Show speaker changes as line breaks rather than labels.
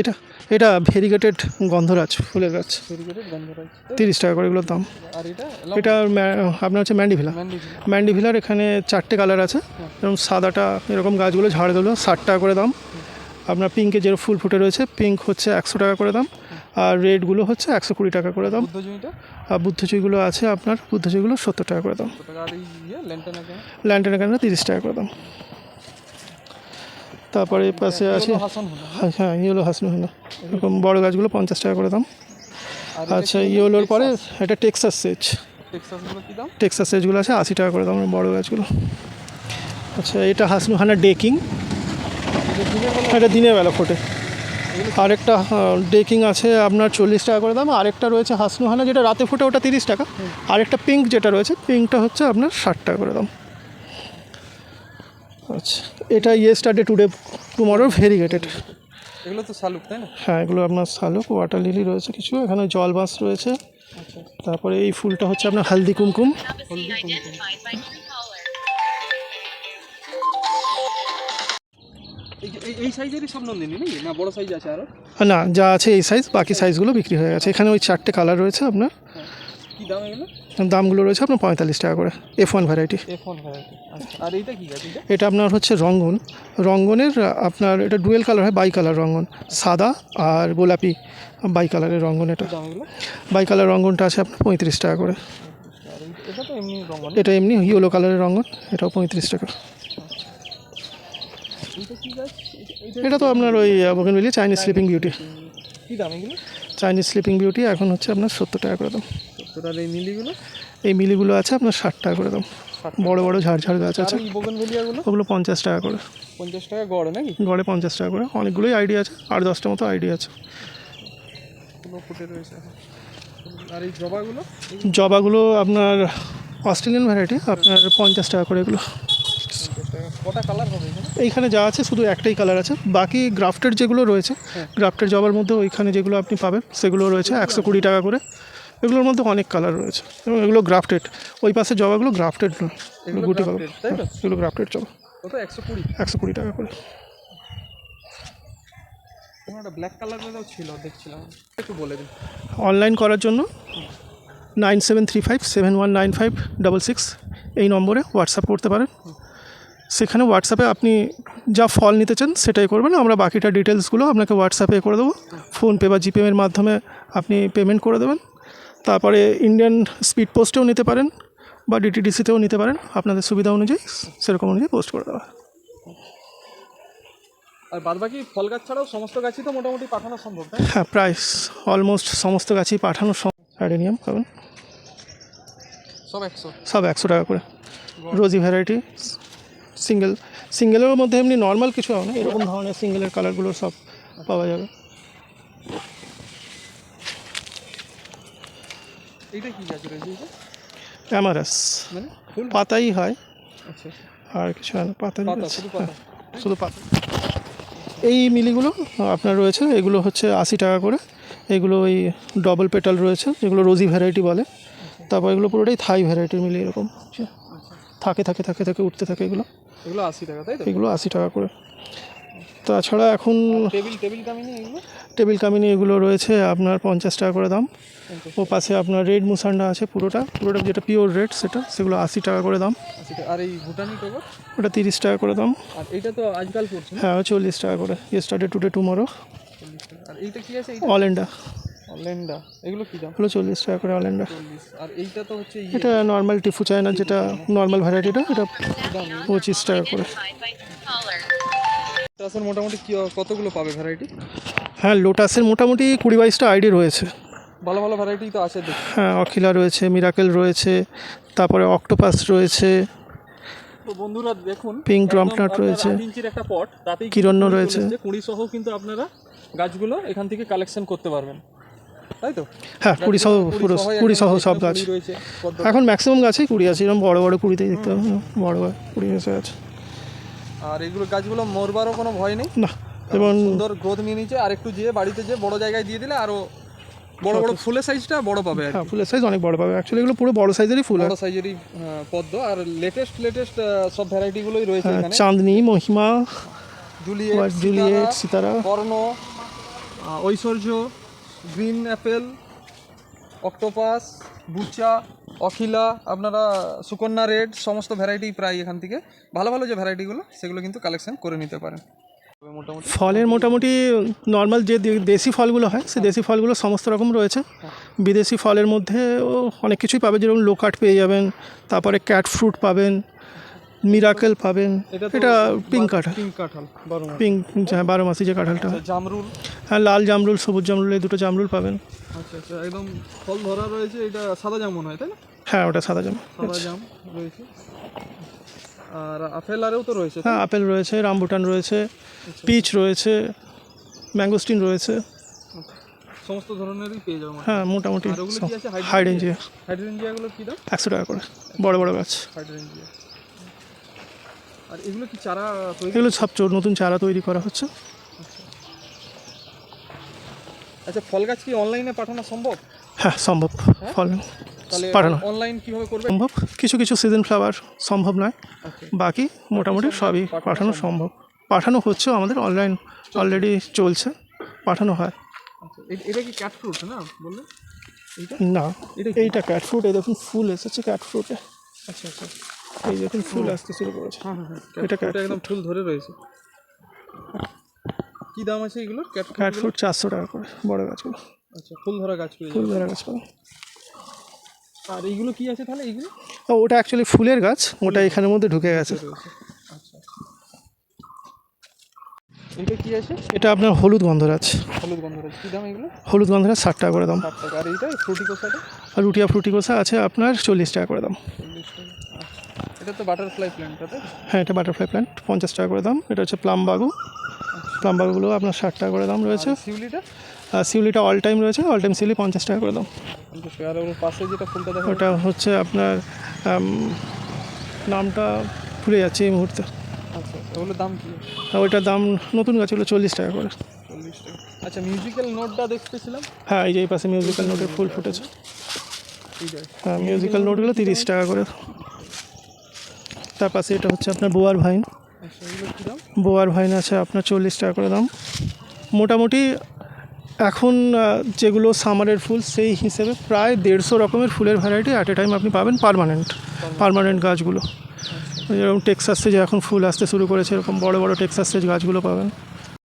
এটা
এটা ভেরিগেটেড গন্ধরাজ ফুলের গাছ। তিরিশ টাকা করে এগুলোর দাম।
আর এটা?
আপনার হচ্ছে ম্যান্ডিভিলা।
ম্যান্ডি
ম্যান্ডিভিলার এখানে চারটে কালার আছে। যেরকম সাদাটা এরকম গাছগুলো ঝাড় ঝাড়গুলো ষাট টাকা করে দাম। আপনার পিঙ্কে যে ফুল ফুটে রয়েছে পিঙ্ক হচ্ছে একশো টাকা করে দাম। আর রেডগুলো হচ্ছে একশো কুড়ি টাকা করে দাম। আর বুদ্ধচুইগুলো আছে আপনার বুদ্ধচুইগুলো সত্তর টাকা করে দাম।
ইয়ে ল্যান্টেনা কেন
এখানে তিরিশ টাকা করে দাম। তারপরে পাশে আছে হ্যাঁ হ্যাঁ ইয়েলো হাসনো হলো। এরকম বড় গাছগুলো পঞ্চাশ টাকা করে দাম। আচ্ছা ইয়েলোর পরে এটা টেক্সাস সেচ টেক্সাস সেচগুলো আছে আশি টাকা করে দাম বড় গাছগুলো। আচ্ছা এটা হাসনুহানা ডেকিং। এটা দিনের বেলা? ফোটে। আরেকটা ডেকিং আছে আপনার চল্লিশ টাকা করে দাম আরেকটা রয়েছে হাসনুহানা যেটা রাতে ফোটে ওটা তিরিশ টাকা। আরেকটা পিঙ্ক যেটা রয়েছে পিঙ্কটা হচ্ছে আপনার ষাট টাকা করে দাম। আচ্ছা এটা ইয়ে স্টার্টে টুডে টুমরোর ভেরিগেটেড
এগুলো তো শালুক তাই না?
হ্যাঁ এগুলো আপনার শালুক ওয়াটার লিলি রয়েছে কিছু এখানে জল বাস রয়েছে।
আচ্ছা।
তারপরে এই ফুলটা হচ্ছে আপনার হালদি কুমকুম।
এই সাইজেরই সব নন্দিনী না বড় সাইজ আছে আরও?
না যা আছে এই সাইজ বাকি সাইজগুলো বিক্রি হয়ে গেছে। এখানে ওই চারটে কালার রয়েছে আপনার।
কি দাম এগুলো?
দামগুলো রয়েছে আপনার পঁয়তাল্লিশ টাকা করে F one variety
F one variety আর এইটা কি এটা
আপনার হচ্ছে রঙ্গন। রঙ্গনের আপনার এটা ডুয়েল কালার হয় বাই কালার রঙ্গন। সাদা আর গোলাপি বাই কালারের রঙ্গন এটা। বাই কালার রঙ্গনটা আছে আপনার পঁয়ত্রিশ টাকা করে।
এটা এমনি
ইয়েলো কালারের রঙ্গন এটাও পঁয়ত্রিশ টাকা।
এটা-
তো আপনার ওই মিলিয়ে চাইনিজ স্লিপিং বিউটি
কি দাম এগুলো?
চাইনিজ স্লিপিং বিউটি এখন হচ্ছে আপনার সত্তর টাকা করে দাম।
আর এই মিলিগুলো?
এই মিলিগুলো আছে আপনার ষাট টাকা করে দাম। বড় বড় ঝাড়ঝাড় গাছ আছে। ওগুলো পঞ্চাশ টাকা করে।
পঞ্চাশ টাকা গড় নাকি?
গড়ে পঞ্চাশ টাকা করে। অনেকগুলোই আইডিয়া আছে আট দশটা মতো আইডিয়া আছে।
ফুটে রয়েছে আর এই জবাগুলো?
জবাগুলো আপনার অস্ট্রেলিয়ান ভ্যারাইটি আপনার পঞ্চাশ টাকা করে এগুলো। এইখানে যা আছে শুধু একটাই কালার আছে। বাকি গ্রাফটেড যেগুলো রয়েছে গ্রাফটের জবার মধ্যে ওইখানে যেগুলো আপনি পাবেন সেগুলো রয়েছে একশো কুড়ি টাকা করে। এগুলোর মধ্যে অনেক কালার রয়েছে। এবং এগুলো গ্রাফটেড ওই পাশে জবাগুলো গ্রাফটেড নয়।
এগুলো
গুটি
তাই তো?
এগুলো গ্রাফটেড জবা।
একশো কুড়ি?
একশো কুড়ি টাকা করে।
ব্ল্যাক কালারেরও ছিল দেখছিলাম। একটু বলে দিন।
অনলাইন করার জন্য nine seven three five seven one nine five double six এই নম্বরে হোয়াটসঅ্যাপ করতে পারেন। সেখানে হোয়াটসঅ্যাপে আপনি যা ফল নিতে চান সেটাই করবেন। আমরা বাকিটা ডিটেলসগুলো আপনাকে হোয়াটসঅ্যাপে করে দেবো। ফোনপে বা জিপের মাধ্যমে আপনি পেমেন্ট করে দেবেন। তারপরে ইন্ডিয়ান স্পিড পোস্টেও নিতে পারেন বা ডিটিডিসিতেও নিতে পারেন। আপনাদের সুবিধা অনুযায়ী সেরকম অনুযায়ী পোস্ট করে দেওয়া।
আর বাদ বাকি ফল গাছ ছাড়াও সমস্ত গাছই তো মোটামুটি পাঠানো সম্ভব
হ্যাঁ প্রাইস অলমোস্ট সমস্ত গাছই পাঠানো অ্যাডেনিয়াম পাবেন
সব একশো?
সব একশো টাকা করে। রোজি ভ্যারাইটি সিঙ্গেল সিঙ্গেলের মধ্যে এমনি নর্মাল কিছু হবে না। এরকম ধরনের সিঙ্গেলের কালারগুলো সব পাওয়া যাবে।
এইটা কি গাছ রয়েছে এটা
অ্যামারাস।
মানে ফুল?
পাতাই হয়।
আচ্ছা
আর কিছু হয় না পাতা
পাতা? শুধু পাতা।
এই মিলিগুলো আপনার রয়েছে এগুলো হচ্ছে আশি টাকা করে। এগুলো ওই ডবল পেটাল রয়েছে যেগুলো রোজি ভ্যারাইটি বলে। তারপর এগুলো পুরোটাই থাই ভ্যারাইটির মিলি এরকম। থাকে থাকে থাকে থাকে উঠতে থাকে এগুলো।
এগুলো আশি টাকা তাই
এগুলো আশি টাকা করে। তাছাড়া এখন
টেবিল টেবিল কামিনি এগুলো?
টেবিল কামিনি এগুলো রয়েছে আপনার পঞ্চাশ টাকা করে দাম। ও পাশে আপনার রেড মুসান্ডা আছে পুরোটা। পুরোটা যেটা পিওর রেড সেটা সেগুলো আশি টাকা করে দাম।
আর এই ভুটানি
ওটা তিরিশ টাকা করে দাম।
আর এইটা তো আজকাল পড়ছে
হ্যাঁ চল্লিশ টাকা করে। ইয়েস্টারডে টুডে টুমরো
আর এইটা কি আছে? এইটা?
অলেন্ডা
এগুলো কি দাম?
হলো চল্লিশ টাকা করে অলেন্ডা
আর এইটা তো হচ্ছে ইয়ে।
এটা নর্মাল টিফু চায়না যেটা নর্মাল ভ্যারাইটিটা এটা
দাম?
পঁচিশ টাকা করে।
টাসের মোটামুটি কি কতগুলো পাবে ভ্যারাইটি
হ্যাঁ লোটাসের মোটামুটি কুড়ি বাইশটা আইডি রয়েছে।
ভালো ভালো ভ্যারাইটি তো আছে
হ্যাঁ অখিলা রয়েছে মিরাকেল রয়েছে তারপরে অক্টোপাস রয়েছে
তো বন্ধুরা দেখুন
পিঙ্ক ড্রামনাট রয়েছে
ইঞ্চির একটা পট তাতেই
কিরণ্য রয়েছে।
কুড়ি সহ কিন্তু আপনারা গাছগুলো এখান থেকে কালেকশন করতে পারবেন। তাই তো?
হ্যাঁ কুড়ি সহ পুরো কুড়ি সহ সব গাছ। এখন ম্যাক্সিমাম গাছেই কুড়ি আছে এরকম বড় বড় কুড়িতেই দেখতে হবে বড় বড় কুড়ি এসে আছে।
আর এগুলো গাছগুলো মরবারও কোনো ভয় নেই।
না এবং
সুন্দর গ্রোথ নিয়ে নিচ্ছে আর একটু যেয়ে বাড়িতে যে বড় জায়গায় দিয়ে দিলে আরও বড় বড় ফুলের সাইজটা বড় পাবে আর
হ্যাঁ ফুলের সাইজ অনেক বড় পাবে। অ্যাকচুয়ালি এগুলো পুরো বড় সাইজেরই ফুল
বড় সাইজেরই পদ্ম। আর লেটেস্ট লেটেস্ট সব ভ্যারাইটিগুলোই রয়েছে
হ্যাঁ
এখানে।
চাঁদনি মহিমা
জুলিয়েট
জুলিয়েট সিতারা
কর্ণ আহ, ঐশ্বর্য গ্রিন অ্যাপেল অক্টোপাস বুচা অখিলা আপনারা সুকন্যা রেড সমস্ত ভ্যারাইটি প্রায় এখান থেকে। ভালো ভালো যে ভ্যারাইটিগুলো সেগুলো কিন্তু কালেকশন করে নিতে পারেন। মোটামুটি?
ফলের মোটামুটি নর্মাল যে দেশি ফলগুলো হয় সে দেশি ফলগুলো সমস্ত রকম রয়েছে। বিদেশি ফলের মধ্যে অনেক কিছুই পাবেন যেরকম লোকাট পেয়ে যাবেন তারপরে ক্যাট ফ্রুট পাবেন মিরাকেল পাবেন। এটা পিঙ্ক কাঁঠাল।
পিঙ্ক কাঁঠাল
পিঙ্ক হ্যাঁ বারো মাসি যে কাঁঠালটা।
জামরুল?
হ্যাঁ লাল জামরুল সবুজ জামরুল এই দুটো জামরুল পাবেন।
আচ্ছা আচ্ছা একদম ফল ধরা রয়েছে এটা সাদা জাম মনে হয় তাই না?
হ্যাঁ ওটা সাদা জাম।
সাদা জাম রয়েছে। আর আপেল আরেও তো রয়েছে
হ্যাঁ আপেল রয়েছে রামবুটান রয়েছে পিচ রয়েছে ম্যাঙ্গোস্টিন রয়েছে।
সমস্ত ধরনেরই পেয়ে যাব
হ্যাঁ মোটামুটি
আর ওগুলো কি আছে?
হাই রেঞ্জে
হাইড্রেঞ্জিয়াগুলোর কী দাম?
একশো টাকা করে। বড় বড় গাছ।
হাইড্রেঞ্জিয়া আর এগুলো কি চারা
এগুলো সব চোর নতুন চারা তৈরি করা হচ্ছে।
আচ্ছা ফল গাছ কি অনলাইনে পাঠানো সম্ভব?
হ্যাঁ সম্ভব। ফল
তাহলে
পাঠানো।
অনলাইন কীভাবে করবে?
সম্ভব? কিছু কিছু সিজন ফ্লাওয়ার সম্ভব নয়।
আচ্ছা
বাকি মোটামুটি সবই পাঠানো সম্ভব। পাঠানো হচ্ছে আমাদের অনলাইন অলরেডি চলছে। পাঠানো হয়।
আচ্ছা এটা কি ক্যাট ফ্রুট না বললে?
না
এটা
এইটা ক্যাট ফ্রুট এই দেখুন ফুল এসেছে ক্যাট ফ্রুটে
আচ্ছা আচ্ছা।
এই দেখুন ফুল আসতে শুরু করেছে।
হ্যাঁ হ্যাঁ হ্যাঁ।
এটা
একদম ফুল ধরে রয়েছে। কি দাম আছে ক্যাট
ফ্রুট চারশো টাকা করে বড় গাছগুলো।
আচ্ছা ফুল ধরা গাছ
ফুল ধরা গাছ
আর এইগুলো কি আছে তাহলে এইগুলো?
ওটা অ্যাকচুয়ালি ফুলের গাছ ওটা এখানের মধ্যে ঢুকে গেছে।
আচ্ছা। এটা কি আছে?
এটা আপনার হলুদ গন্ধরাজ।
হলুদ গন্ধরাজ। কি দাম এগুলো?
হলুদ গন্ধরাজ ষাট টাকা করে দাম।
ষাট টাকা। আর এইটা ফ্রুটি কোসাটা?
আর রুটিয়া ফ্রুটিকোসা আছে আপনার চল্লিশ টাকা করে দাম।
চল্লিশ টাকা। এটা তো বাটারফ্লাই প্ল্যান্ট তাই তো?
হ্যাঁ এটা বাটারফ্লাই প্ল্যান্ট পঞ্চাশ টাকা করে দাম। এটা হচ্ছে প্লাম বাগু। প্লাম বাগুগুলো আপনার ষাট টাকা করে দাম রয়েছে।
শিউলিটা?
আর সিউলিটা অল টাইম রয়েছে। অল টাইম সিউলি পঞ্চাশ টাকা করে দাম।
আর পাশে যেটা ফুলটা
ওটা হচ্ছে আপনার নামটা ভুলে যাচ্ছে এই মুহূর্তে।
আচ্ছা ওগুলোর দাম কি?
ওইটার দাম নতুন গাছ গাছগুলো চল্লিশ টাকা করে।
চল্লিশ টাকা। আচ্ছা মিউজিক্যাল নোটটা দেখতেছিলাম।
হ্যাঁ এই যে এই পাশে মিউজিক্যাল নোটের ফুল ফুটেছে।
ঠিক আছে
হ্যাঁ মিউজিক্যাল নোটগুলো তিরিশ টাকা করে। তার পাশে এটা হচ্ছে আপনার বোয়ার ভাইন। বোয়ার ভাইন আছে, আপনার চল্লিশ টাকা করে দাম। মোটামুটি এখন যেগুলো সামারের ফুল, সেই হিসেবে প্রায় দেড়শো রকমের ফুলের ভ্যারাইটি অ্যাট এ টাইম আপনি পাবেন পারমানেন্ট পারমানেন্ট গাছগুলো। যেরকম টেক্সাস যে এখন ফুল আসতে শুরু করেছে, এরকম বড় বড় টেক্সাস গাছগুলো পাবেন।